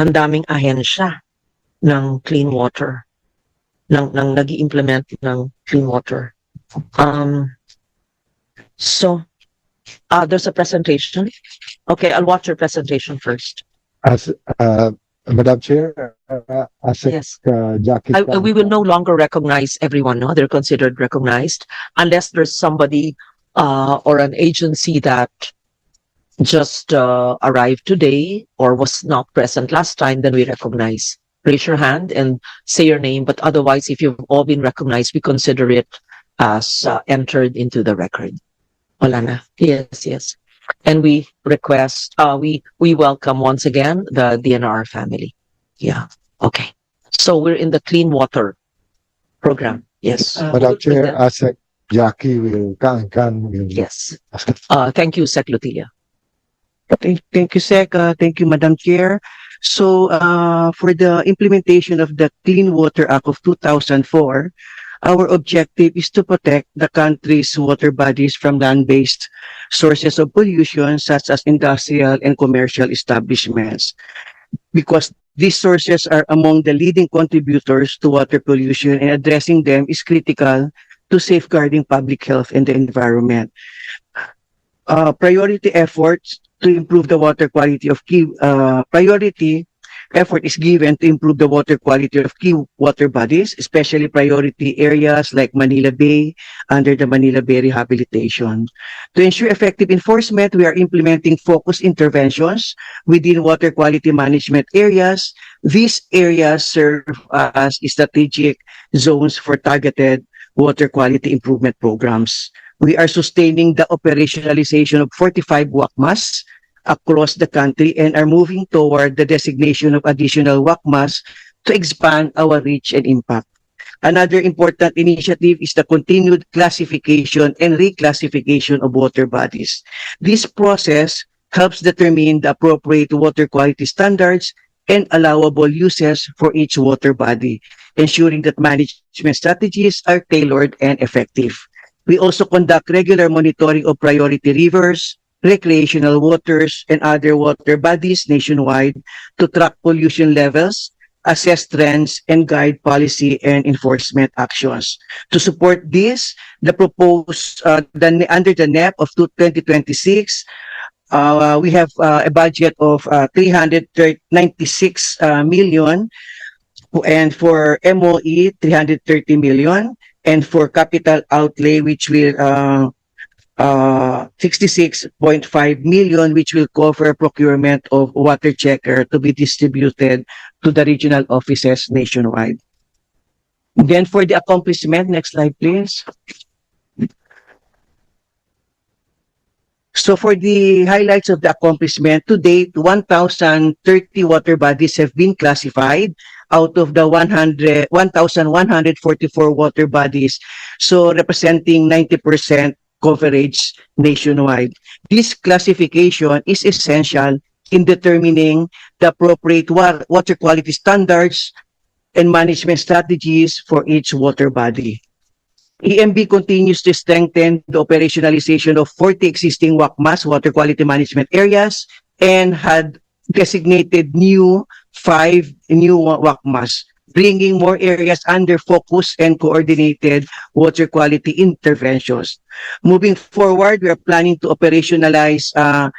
ang daming ahensya ng clean water, ng, ng nag implement ng clean water. Um, so, uh, there's a presentation. Okay, I'll watch your presentation first. As, uh, Madam Chair, uh, as Yes. uh, Jackie. I, we will no longer recognize everyone, no? They're considered recognized unless there's somebody uh, or an agency that just uh, arrived today or was not present last time, then we recognize. Raise your hand and say your name, but otherwise, if you've all been recognized, we consider it as uh, entered into the record. Wala na. Yes, yes. And we request, uh, we, we welcome once again the DNR family. Yeah, okay. So we're in the clean water program. Yes. Madam Chair, as uh, Jackie will, can, can, will Yes. Uh, thank you, Sec Lutilia. Thank, thank you, Sec. Thank you, Madam Chair. So, uh, for the implementation of the Clean Water Act of 2004, our objective is to protect the country's water bodies from land-based sources of pollution such as industrial and commercial establishments. Because these sources are among the leading contributors to water pollution and addressing them is critical to safeguarding public health and the environment. Uh, priority efforts to improve the water quality of key uh, priority effort is given to improve the water quality of key water bodies, especially priority areas like Manila Bay under the Manila Bay Rehabilitation. To ensure effective enforcement, we are implementing focused interventions within water quality management areas. These areas serve as strategic zones for targeted water quality improvement programs. We are sustaining the operationalization of 45 WACMAS across the country and are moving toward the designation of additional WACMAS to expand our reach and impact. Another important initiative is the continued classification and reclassification of water bodies. This process helps determine the appropriate water quality standards and allowable uses for each water body, ensuring that management strategies are tailored and effective. We also conduct regular monitoring of priority rivers, recreational waters, and other water bodies nationwide to track pollution levels, assess trends, and guide policy and enforcement actions. To support this, the proposed, uh, the, under the NEP of 2026, uh, we have uh, a budget of uh, 396 uh, million and for MOE 330 million and for capital outlay which will uh, uh, 66.5 million which will cover procurement of water checker to be distributed to the regional offices nationwide. Then for the accomplishment, next slide please. So for the highlights of the accomplishment, to date, 1,030 water bodies have been classified out of the 100, 1,144 water bodies. So representing 90% coverage nationwide. This classification is essential in determining the appropriate wa- water quality standards and management strategies for each water body. EMB continues to strengthen the operationalization of 40 existing WACMAS, water quality management areas, and had designated new five new wa- WACMAS, bringing more areas under focus and coordinated water quality interventions. Moving forward, we are planning to operationalize uh,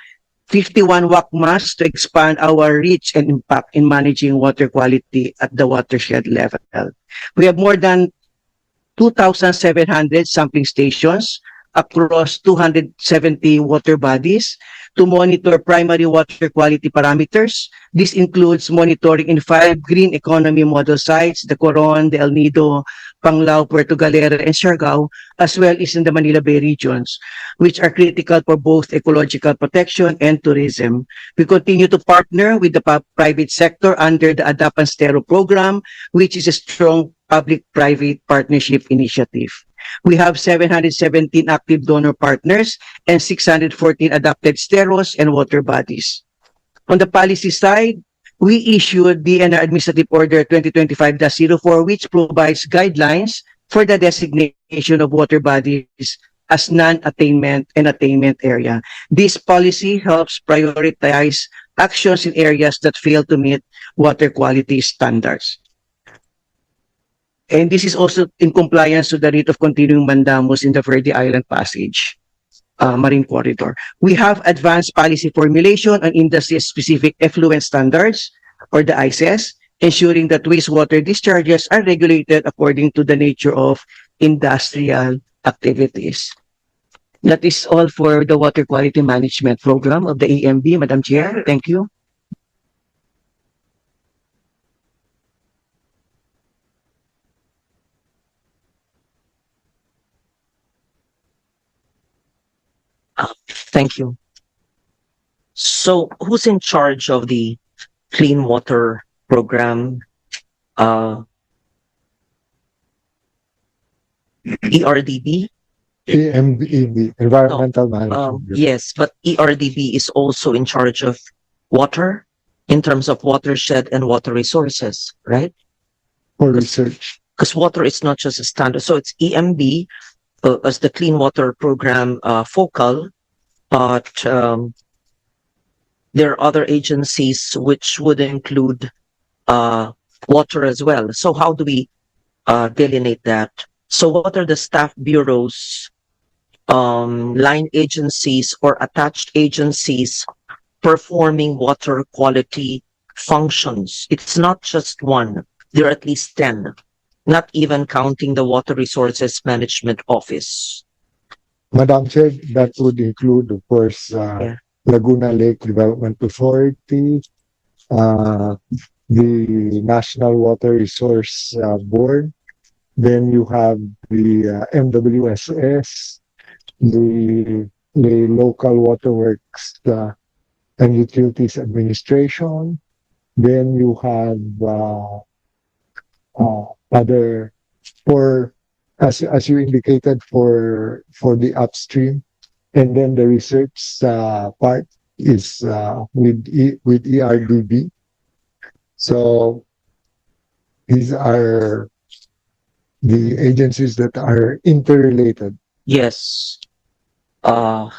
51 WACMAS to expand our reach and impact in managing water quality at the watershed level. We have more than 2,700 sampling stations across 270 water bodies to monitor primary water quality parameters. This includes monitoring in five green economy model sites, the Coron, the El Nido, Panglao, Puerto Galera, and Siargao, as well as in the Manila Bay regions, which are critical for both ecological protection and tourism. We continue to partner with the private sector under the Adapan Stero program, which is a strong public-private partnership initiative. We have 717 active donor partners and 614 adopted steros and water bodies. On the policy side, we issued DNR Administrative Order 2025-04, which provides guidelines for the designation of water bodies as non-attainment and attainment area. This policy helps prioritize actions in areas that fail to meet water quality standards. And this is also in compliance with the rate of continuing mandamus in the Verde Island Passage uh, Marine Corridor. We have advanced policy formulation on industry-specific effluent standards or the ICES, ensuring that wastewater discharges are regulated according to the nature of industrial activities. That is all for the water quality management program of the AMB, Madam Chair. Thank you. Thank you. So who's in charge of the clean water program? Uh, ERDB? EMB, Environmental Um, Management. Yes, but ERDB is also in charge of water in terms of watershed and water resources, right? For research. Because water is not just a standard. So it's EMB uh, as the clean water program uh, focal, but um, there are other agencies which would include uh, water as well. So how do we uh, delineate that? So what are the staff bureaus, um, line agencies or attached agencies performing water quality functions? It's not just one. There are at least 10 not even counting the Water Resources Management Office. Madam Chair, that would include, of course, uh, Yeah. Laguna Lake Development Authority, uh, the National Water Resource uh, Board. Then you have the uh, MWSS, the, the Local Waterworks uh, and Utilities Administration. Then you have uh, uh, other for as as you indicated for for the upstream and then the research uh, part is uh, with with ERDB so these are the agencies that are interrelated Yes. Uh,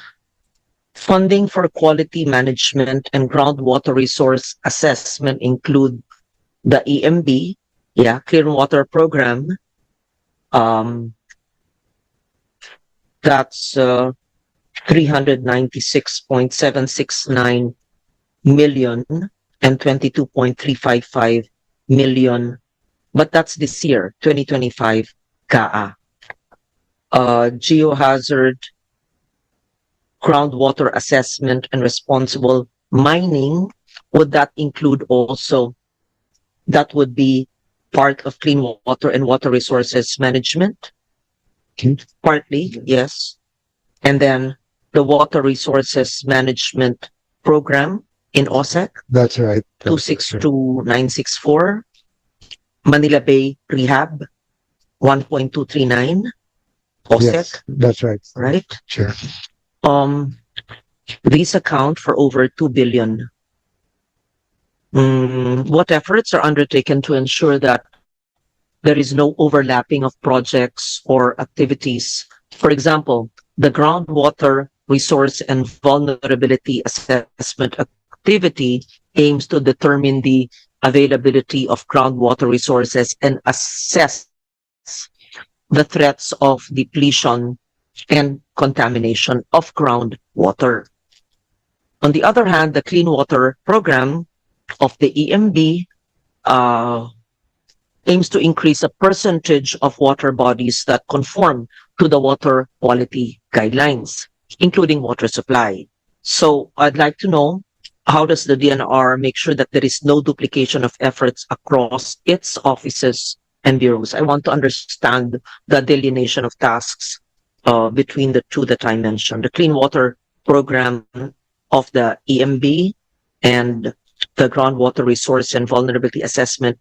funding for quality management and groundwater resource assessment include the EMB, yeah, Clean Water Program. Um, that's uh, 396.769 million and 22.355 million. But that's this year, 2025 GAA. Uh, geohazard, groundwater assessment and responsible mining, would that include also, that would be part of clean water and water resources management? Okay. Partly, yes. And then the water resources management program in OSEC, that's right two six two nine six four. Manila Bay Rehab, one point two three nine. OSEC, yes that's right right? Chair. Um, these account for over two billion. Mm, what efforts are undertaken to ensure that there is no overlapping of projects or activities? For example, the groundwater resource and vulnerability assessment activity aims to determine the availability of groundwater resources and assess the threats of depletion and contamination of groundwater. On the other hand, the Clean Water Program of the EMB uh, aims to increase a percentage of water bodies that conform to the water quality guidelines, including water supply. So I'd like to know how does the DNR make sure that there is no duplication of efforts across its offices and bureaus? I want to understand the delineation of tasks uh, between the two that I mentioned, the clean water program of the EMB and the groundwater resource and vulnerability assessment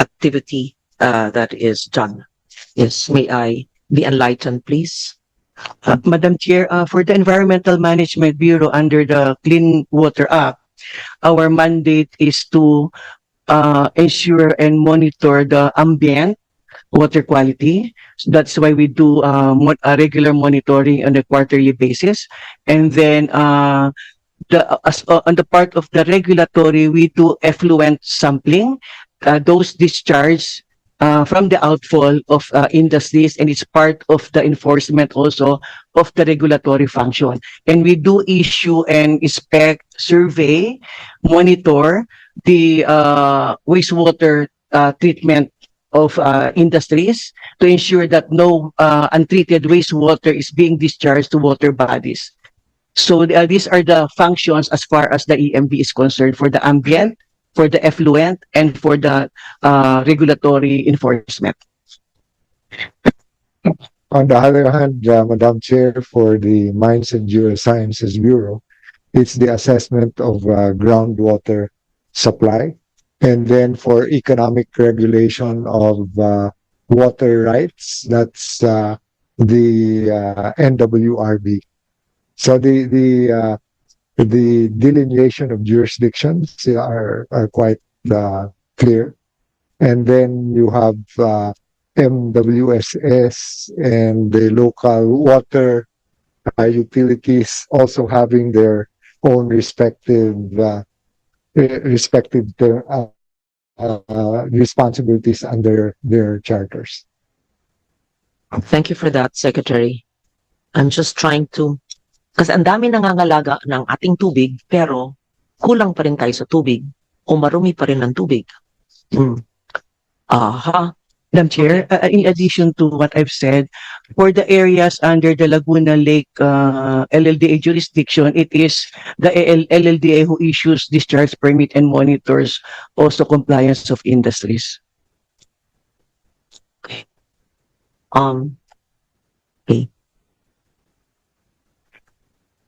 activity uh, that is done. Yes, may I be enlightened, please? Uh, Madam Chair, uh, for the Environmental Management Bureau under the Clean Water Act, our mandate is to uh, ensure and monitor the ambient water quality. So that's why we do uh, regular monitoring on a quarterly basis. And then uh, the, as, uh, on the part of the regulatory, we do effluent sampling. Uh, those discharge uh, from the outfall of uh, industries and it's part of the enforcement also of the regulatory function. And we do issue and inspect, survey, monitor the uh, wastewater uh, treatment of uh, industries to ensure that no uh, untreated wastewater is being discharged to water bodies. So uh, these are the functions as far as the EMB is concerned for the ambient, for the effluent, and for the uh, regulatory enforcement. On the other hand, uh, Madam Chair, for the Mines and Geosciences Bureau, it's the assessment of uh, groundwater supply. And then for economic regulation of uh, water rights, that's uh, the uh, NWRB. So the the uh, the delineation of jurisdictions are are quite uh, clear. And then you have uh, MWSS and the local water uh, utilities also having their own respective uh, eh, respective uh, uh, responsibilities under their charters. Thank you for that, Secretary. I'm just trying to, kasi ang dami nangangalaga ng ating tubig, pero kulang pa rin tayo sa tubig o marumi pa rin ang tubig. Hmm. Aha. Madam Chair, uh, in addition to what I've said, for the areas under the Laguna Lake uh, LLDA jurisdiction, it is the AL LLDA who issues discharge permit and monitors also compliance of industries. Um, okay.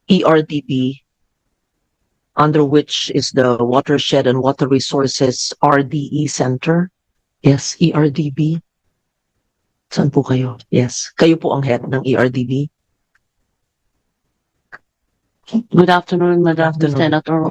E ERDB, under which is the Watershed and Water Resources RDE Center. Yes, E ERDB. Saan po kayo? Yes. Kayo po ang head ng E ERDB. Good afternoon, Madam Afternoon. Senator.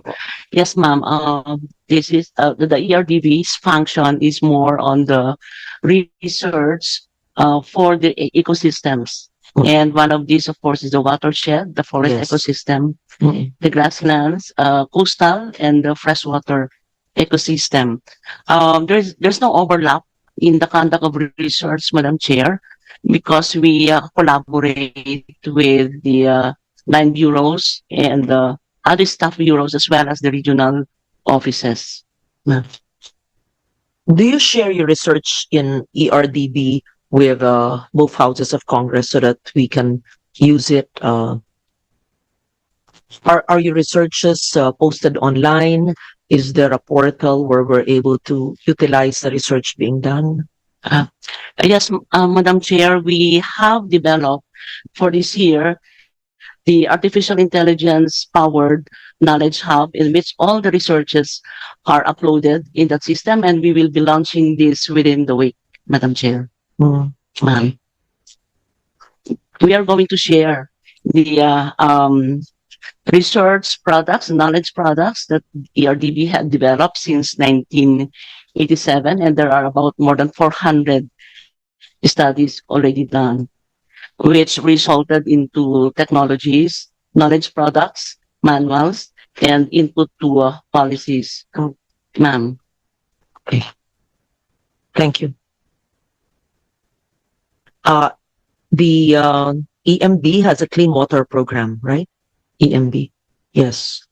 Yes, ma'am. Um, this is, uh, the ERDB's function is more on the research, uh, for the e- ecosystems. And one of these, of course, is the watershed, the forest Yes. ecosystem, Mm. the grasslands, uh, coastal, and the freshwater ecosystem. Um, there's, there's no overlap in the conduct of research, Madam Chair, because we uh, collaborate with the, uh, nine bureaus and the other staff bureaus as well as the regional offices. Do you share your research in ERDB with uh, both houses of Congress so that we can use it? Uh, are are your researches uh, posted online? Is there a portal where we're able to utilize the research being done? Uh, Yes, uh, Madam Chair, we have developed for this year the artificial intelligence powered knowledge hub in which all the researches are uploaded in that system and we will be launching this within the week, Madam Chair. Hmm. Ma'am. We are going to share the uh, um, research products, knowledge products that ERDB had developed since 1987, and there are about more than 400 studies already done, which resulted into technologies, knowledge products, manuals, and input to uh, policies. Ma'am. Okay. Thank you. Uh, the uh, EMB has a clean water program, right? EMB, yes.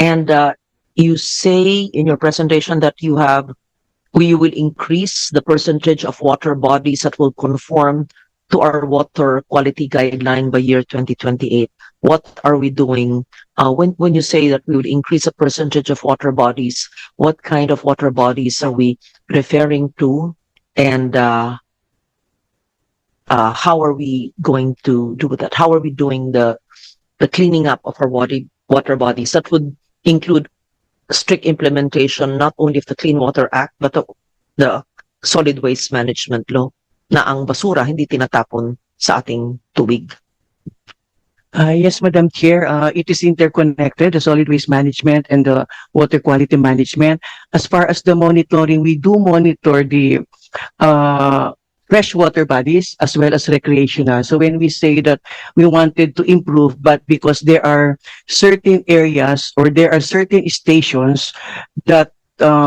And uh, you say in your presentation that you have, we will increase the percentage of water bodies that will conform to our water quality guideline by year 2028. What are we doing? Uh, when, when you say that we would increase the percentage of water bodies, what kind of water bodies are we referring to and uh, uh, how are we going to do that? How are we doing the the cleaning up of our water water bodies? That would include strict implementation not only of the Clean Water Act but the, the Solid Waste Management Law na ang basura hindi tinatapon sa ating tubig. Uh, yes, Madam Chair, uh, it is interconnected, the solid waste management and the water quality management. As far as the monitoring, we do monitor the, uh, freshwater bodies as well as recreational. So when we say that we wanted to improve, but because there are certain areas or there are certain stations that uh,